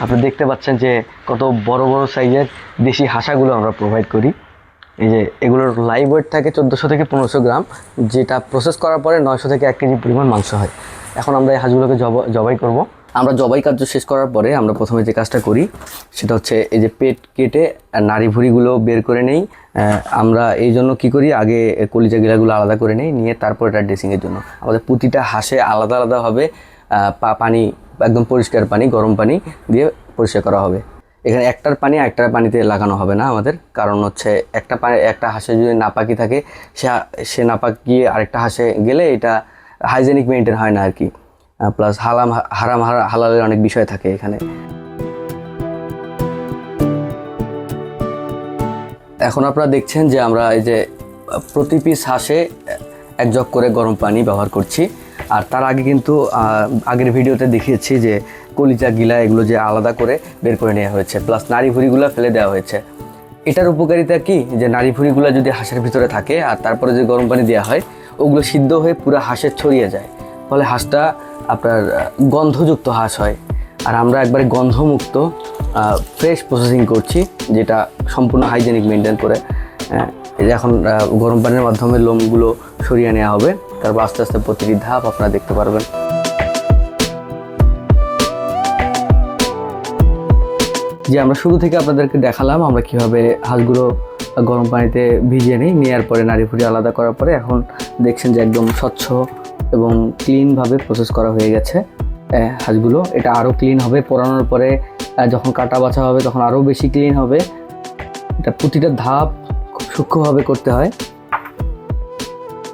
আপনি দেখতে পাচ্ছেন যে কত বড় বড় সাইজের দেশি হাঁসাগুলো আমরা প্রোভাইড করি। এই যে এগুলোর লাইভ ওয়েট থাকে চোদ্দোশো থেকে পনেরোশো গ্রাম, যেটা প্রসেস করার পরে নয়শো থেকে এক কেজি পরিমাণ মাংস হয়। এখন আমরা এই হাঁসগুলোকে জব- জবাই করব। আমরা জবাই কার্য শেষ করার পরে আমরা প্রথমে যে কাজটা করি, সেটা হচ্ছে এই যে পেট কেটে নাড়ি ভুড়িগুলো বের করে নেই। আমরা এই জন্য কী করি, আগে কলিজা গিলাগুলো আলাদা করে নেই, নিয়ে তারপর এটা ড্রেসিংয়ের জন্য। আমাদের প্রতিটা হাঁসে আলাদা আলাদাভাবে পা, পানি একদম পরিষ্কার পানি, গরম পানি দিয়ে পরিষ্কার করা হবে। এখানে একটার পানি একটার পানিতে লাগানো হবে না আমাদের। কারণ হচ্ছে একটা পানি, একটা হাঁসে যদি নাপাকি থাকে, সে সে নাপাকিয়ে আরেকটা হাঁসে গেলে এটা হাইজেনিক মেনটেন হয় না আর কি প্লাস হালাম, হারাম, হারা- হালালের অনেক বিষয় থাকে এখানে। এখন আপনারা দেখছেন যে আমরা এই যে প্রতি পিস হাঁসে এক জগ করে গরম পানি ব্যবহার করছি। আর তার আগে কিন্তু আগের ভিডিওতে দেখিয়েছি যে কলিজা গিলা এগুলো যে আলাদা করে বের করে নেওয়া হয়েছে প্লাস নাড়ি ভুড়িগুলো ফেলে দেওয়া হয়েছে। এটার উপকারিতা কি? যে নাড়ি ভুড়িগুলো যদি হাঁসের ভিতরে থাকে আর তারপরে যদি গরম পানি দেওয়া হয় ওগুলো সিদ্ধ হয়ে পুরো হাঁসের ছড়িয়ে যায়। ফলে হাঁসটা আপনার গন্ধযুক্ত হাঁস হয়। আর আমরা একবারে গন্ধমুক্ত ফ্রেশ প্রসেসিং করছি যেটা সম্পূর্ণ হাইজেনিক মেনটেন করে আহ, এই যে এখন গরম পানির মাধ্যমে লোমগুলো সরিয়ে নেওয়া হবে। তারপর আস্তে আস্তে প্রতিটি ধাপ আপনারা দেখতে পারবেন। যে আমরা শুরু থেকে আপনাদেরকে দেখালাম, আমরা কীভাবে হাঁসগুলো গরম পানিতে ভিজিয়ে নিই নেওয়ার পরে নাড়ি ফুড়ি আলাদা করার পরে এখন দেখছেন যে একদম স্বচ্ছ এবং ক্লিনভাবে প্রসেস করা হয়ে গেছে হাঁসগুলো। এটা আরও ক্লিন হবে, পোড়ানোর পরে যখন কাটা বাছা হবে তখন আরও বেশি ক্লিন হবে। এটা প্রতিটা ধাপ সূক্ষ্মভাবে করতে হয়।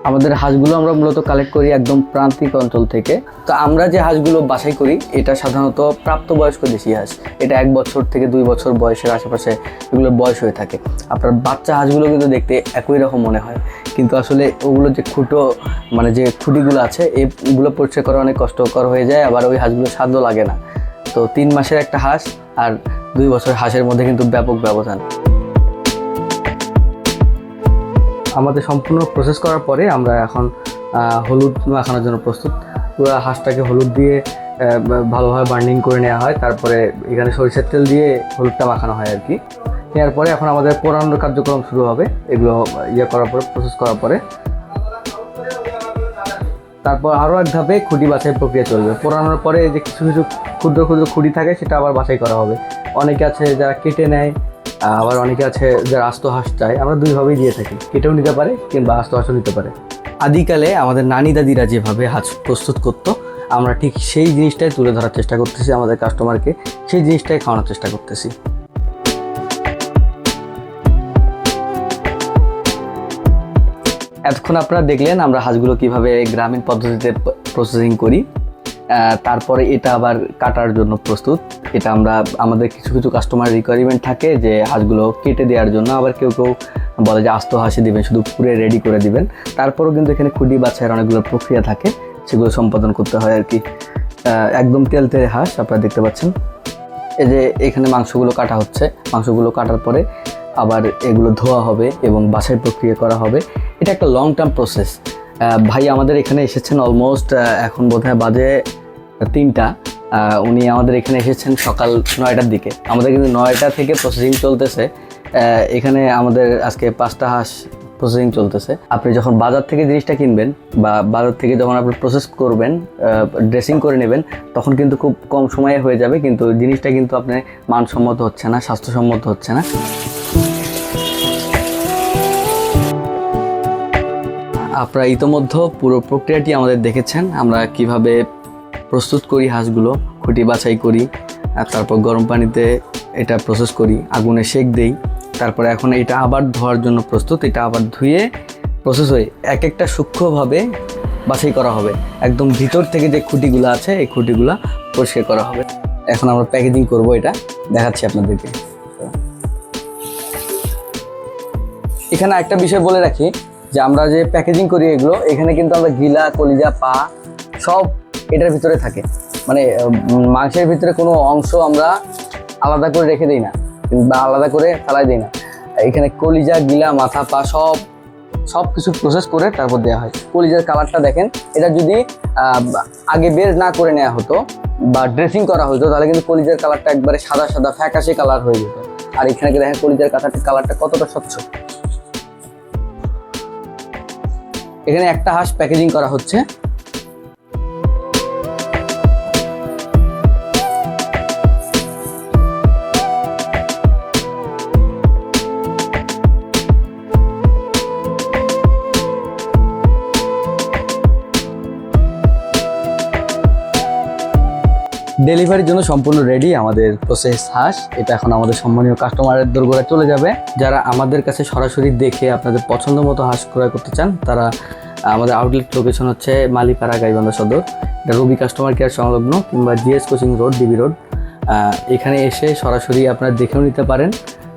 আমাদের হাঁসগুলো আমরা মূলত কালেক্ট করি একদম প্রান্তিক অঞ্চল থেকে। তো আমরা যে হাঁসগুলো বাছাই করি, এটা সাধারণত প্রাপ্তবয়স্ক দেশি হাঁস। এটা এক বছর থেকে দুই বছর বয়সের আশেপাশে এগুলো বয়স হয়ে থাকে। আপনার বাচ্চা হাঁসগুলো কিন্তু দেখতে একই রকম মনে হয়। কিন্তু আসলে ওগুলো যে খুঁটো মানে যে খুঁটিগুলো আছে, এগুলো পরিষ্কার করা অনেক কষ্টকর হয়ে যায়, আবার ওই হাঁসগুলো স্বাদও লাগে না। তো তিন মাসের একটা হাঁস আর দুই বছর হাঁসের মধ্যে কিন্তু ব্যাপক ব্যবধান। আমাদের সম্পূর্ণ প্রসেস করার পরে আমরা এখন হলুদ মাখানোর জন্য প্রস্তুত। পুরো হাঁসটাকে হলুদ দিয়ে ভালোভাবে বার্নিং করে নেওয়া হয়। তারপরে এখানে সরিষার তেল দিয়ে হলুদটা মাখানো হয় আর কি। নেওয়ার পরে এখন আমাদের পোড়ানোর কার্যক্রম শুরু হবে। এগুলো ইয়ে করার পরে প্রসেস করার পরে। তারপর আরও এক ধাপে খুঁটি বাছাই প্রক্রিয়া চলবে। পোড়ানোর পরে যে কিছু কিছু ক্ষুদ্র ক্ষুদ্র খুঁটি থাকে, সেটা আবার বাছাই করা হবে। অনেকে আছে যারা কেটে নেয় আবার অনেকে আছে যারা আস্ত হাঁস চায়, আমরা দুইভাবেই দিয়ে থাকি। কেটেও নিতে পারে কিংবা আস্ত হাঁসও নিতে পারে। আদিকালে আমাদের নানি দাদিরা যেভাবে হাঁস প্রস্তুত করতো, আমরা ঠিক সেই জিনিসটাই তুলে ধরার চেষ্টা করতেছি আমাদের কাস্টমারকে সেই জিনিসটাই খাওয়ানোর চেষ্টা করতেছি। এতক্ষণ আপনারা দেখলেন আমরা হাঁসগুলো কীভাবে গ্রামীণ পদ্ধতিতে প্রসেসিং করি। তারপরে এটা আবার কাটার জন্য প্রস্তুত। এটা আমরা, আমাদের কিছু কিছু কাস্টমার রিকোয়ারমেন্ট থাকে যে হাঁসগুলো কেটে দেওয়ার জন্য। আবার কেউ কেউ বলে যে আস্ত হাসি দিবেন, শুধু পুরে রেডি করে দিবেন। তারপরেও কিন্তু এখানে খুঁটি, বাছাইয়ের অনেকগুলো প্রক্রিয়া থাকে, সেগুলো সম্পাদন করতে হয় আর কি একদম তেল তেলে হাঁস, আপনারা দেখতে পাচ্ছেন। এই যে এখানে মাংসগুলো কাটা হচ্ছে, মাংসগুলো কাটার পরে আবার এগুলো ধোয়া হবে এবং বাছাই প্রক্রিয়া করা হবে। এটা একটা লং টার্ম প্রসেস ভাই আমাদের এখানে এসেছেন অলমোস্ট এখন বোধহয় বাজে তিনটা। উনি আমাদের এখানে এসেছেন সকাল নয়টার দিকে। আমাদের কিন্তু নয়টা থেকে প্রসেসিং চলতেছে। এখানে আমাদের আজকে পাঁচটা হাঁস প্রসেসিং চলতেছে। আপনি যখন বাজার থেকে জিনিসটা কিনবেন বা বাজার থেকে যখন আপনি প্রসেস করবেন ড্রেসিং করে নেবেন, তখন কিন্তু খুব কম সময়ে হয়ে যাবে। কিন্তু জিনিসটা কিন্তু আপনার মানসম্মত হচ্ছে না, স্বাস্থ্যসম্মত হচ্ছে না। আপনারা ইতোমধ্যে পুরো প্রক্রিয়াটি আমাদের দেখেছেন। আমরা কীভাবে প্রস্তুত করি হাঁসগুলো, খুঁটি বাছাই করি, আর তারপর গরম পানিতে এটা প্রসেস করি, আগুনে সেক দেই, তারপরে এখন এটা আবার ধোয়ার জন্য প্রস্তুত, এটা আবার ধুয়ে প্রসেস হয়ে এক একটা সূক্ষ্মভাবে বাছাই করা হবে। একদম ভিতর থেকে যে খুঁটিগুলো আছে, এই খুঁটিগুলো পরিষ্কার করা হবে। এখন আমরা প্যাকেজিং করব এটা, দেখাচ্ছি আপনাদেরকে। এখানে একটা বিষয় বলে রাখি যে আমরা যে প্যাকেজিং করি এগুলো, এখানে কিন্তু আমরা গিলা, কলিজা, পা সব এটার ভিতরে থাকে। মানে মাংসের ভিতরে কোনো অংশ আমরা আলাদা করে রেখে দিই না, বা আলাদা করে ফেলাই দিই না। এখানে কলিজা, গিলা, মাথা, পা সব সব কিছু প্রসেস করে তারপর দেওয়া হয়। কলিজার কালারটা দেখেন, এটা যদি আগে বের না করে নেওয়া হতো বা ড্রেসিং করা হতো, তাহলে কিন্তু কলিজার কালারটা একবারে সাদা সাদা, ফ্যাকাশে কালার হয়ে যেত। আর এখানে দেখেন কলিজার কালারটা কালারটা কতটা স্বচ্ছ। এখানে একটা হাঁস প্যাকেজিং করা হচ্ছে। ডেলিভারির জন্য সম্পূর্ণ রেডি আমাদের প্রসেস হাঁস এটা এখন আমাদের সম্মানীয় কাস্টমারের দোরগোড়ায় চলে যাবে। যারা আমাদের কাছে সরাসরি দেখে আপনাদের পছন্দ মতো হাঁস ক্রয় করতে চান, তারা আমাদের আউটলেট লোকেশন হচ্ছে মালিপাড়া গাইবান্ধা সদর। এটা রবি কাস্টমার কেয়ার সংলগ্ন কিংবা GS coaching road, DB road. এখানে এসে সরাসরি আপনারা দেখেও নিতে পারেন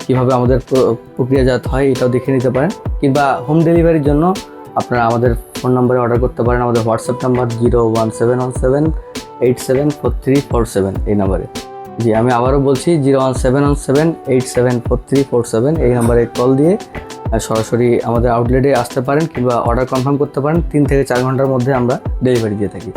কীভাবে আমাদের প্র- প্রক্রিয়াজাত হয়, এটাও দেখে নিতে পারেন। কিংবা হোম ডেলিভারির জন্য আপনারা আমাদের ফোন নম্বরে অর্ডার করতে পারেন। আমাদের WhatsApp number zero one seven one seven eight seven four three four seven এই নাম্বারে জি, আমি আবারও বলছি zero one seven one seven eight seven four three four seven এই নাম্বারে কল দিয়ে সরাসরি আমাদের আউটলেটে আসতে পারেন কিংবা অর্ডার কনফার্ম করতে পারেন। তিন থেকে চার ঘণ্টার মধ্যে আমরা ডেলিভারি দিয়ে থাকি।